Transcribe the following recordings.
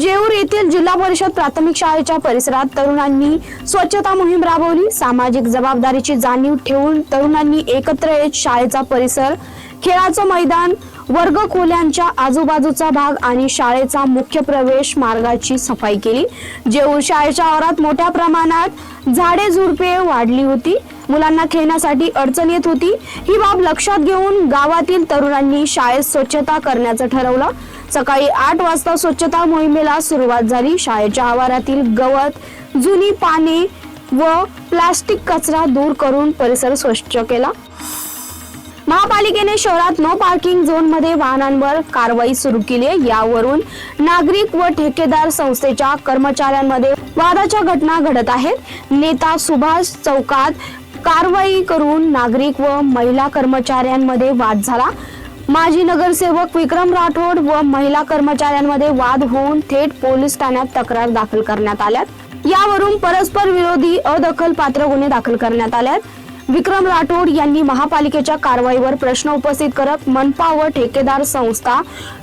जेऊर येथील जिल्हा परिषद प्राथमिक शाळेच्या परिसरात तरुणांनी स्वच्छता मोहीम राबवली. सामाजिक जबाबदारीची जाणीव ठेवून तरुणांनी एकत्र येत शाळेचा परिसर खेळाचं मैदान वर्ग खोल्यांच्या आजूबाजूचा भाग आणि शाळेचा मुख्य प्रवेश मार्गाची सफाई केली. जेऊर शाळेच्या आवारात मोठ्या प्रमाणात झाडे झुडपे वाढली होती. मुलांना खेळण्यासाठी अडचण येत होती. ही बाब लक्षात घेऊन गावातील तरुणांनी शाळेत स्वच्छता करण्याचं ठरवलं. सकाळी आठ वाजता स्वच्छता मोहिमेला सुरुवात झाली. शाळेच्या आवारातील गवत जुनी पाने व प्लास्टिक कचरा दूर करून परिसर स्वच्छ केला. महापालिकेने शहरात नो पार्किंग झोनमध्ये वाहनांवर कारवाई सुरू केली आहे. यावरून नागरिक व ठेकेदार संस्थेच्या कर्मचाऱ्यांमध्ये वादाच्या घटना घडत आहेत. नेता सुभाष चौकात कारवाई करून नागरिक व महिला कर्मचाऱ्यांमध्ये वाद झाला. माजी नगरसेवक विक्रम राठोड व महिला कर्मचाऱ्यांमध्ये वाद होऊन थेट पोलीस ठाण्यात तक्रार दाखल करण्यात आल्यात. यावरून परस्पर विरोधी अदखल पात्र गुन्हे दाखल करण्यात आल्यात. विक्रम राठोड यांनी महापालिकेच्या कारवाईवर प्रश्न उपस्थित करत मनपा व ठेकेदार संस्था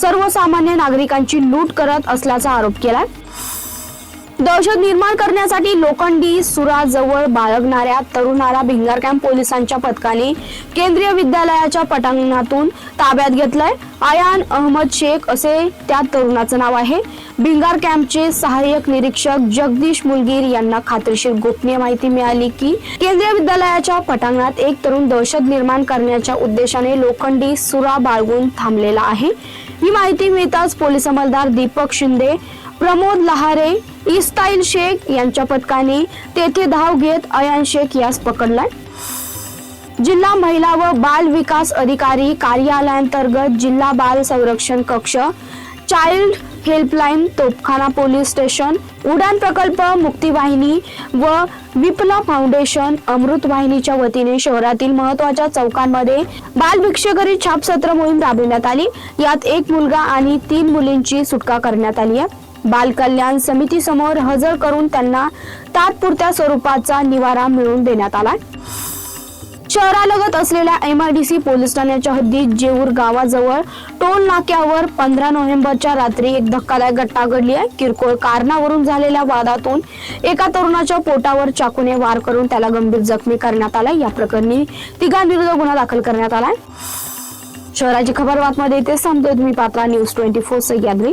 सर्वसामान्य नागरिकांची लूट करत असल्याचा आरोप केलाय. दहशत निर्माण करण्यासाठी लोखंडी सुराजवळ बाळगणाऱ्या तरुणाला भिंगार कॅम्प पोलिसांच्या पथकाने केंद्रीय विद्यालयाच्या पटांगणातून ताब्यात घेतलंय. आयान अहमद शेख असे त्या तरुणाचं नाव आहे. भिंगार कॅम्पचे सहाय्यक निरीक्षक जगदीश मुलगीर यांना खात्रीशीर गोपनीय माहिती मिळाली की केंद्रीय विद्यालयाच्या पटांगणात एक तरुण दहशत निर्माण करण्याच्या उद्देशाने लोखंडी सुरा बाळगून थांबलेला आहे. ही माहिती मिळताच पोलीस अंमलदार दीपक शिंदे प्रमोद लहारे इस्ताईल शेख यांच्या पथकाने तेथे धाव घेत अयान शेख यास पकडलाय. जिल्हा महिला व बाल विकास अधिकारी कार्यालयांतर्गत जिल्हा बाल संरक्षण कक्ष child helpline Topkhana police station Udaan प्रकल्प मुक्तीवाहिनी व विपला फाउंडेशन अमृत वाहिनीच्या वतीने शहरातील महत्त्वाच्या चौकांमध्ये बाल भिक्षेकरी छाप मोहीम राबविण्यात आली. यात एक मुलगा आणि तीन मुलींची सुटका करण्यात आली आहे. बाल कल्याण समिती समोर हजर करून त्यांना तात्पुरत्या स्वरूपाचा निवारा मिळवून देण्यात आला. शहरालगत असलेल्या एमआयडीसी पोलीस ठाण्याच्या हद्दीत जेऊर गावाजवळ टोल नाक्यावर पंधरा नोव्हेंबरच्या रात्री एक धक्कादायक घटना घडली आहे. किरकोळ कारणावरून झालेल्या वादातून एका तरुणाच्या पोटावर चाकूने वार करून त्याला गंभीर जखमी करण्यात आलाय. या प्रकरणी तिघांविरुद्ध गुन्हा दाखल करण्यात आलाय. शहराची खबर बातमध्ये इथेच थांबतोय तुम्ही Patra news twenty four Sahyadri.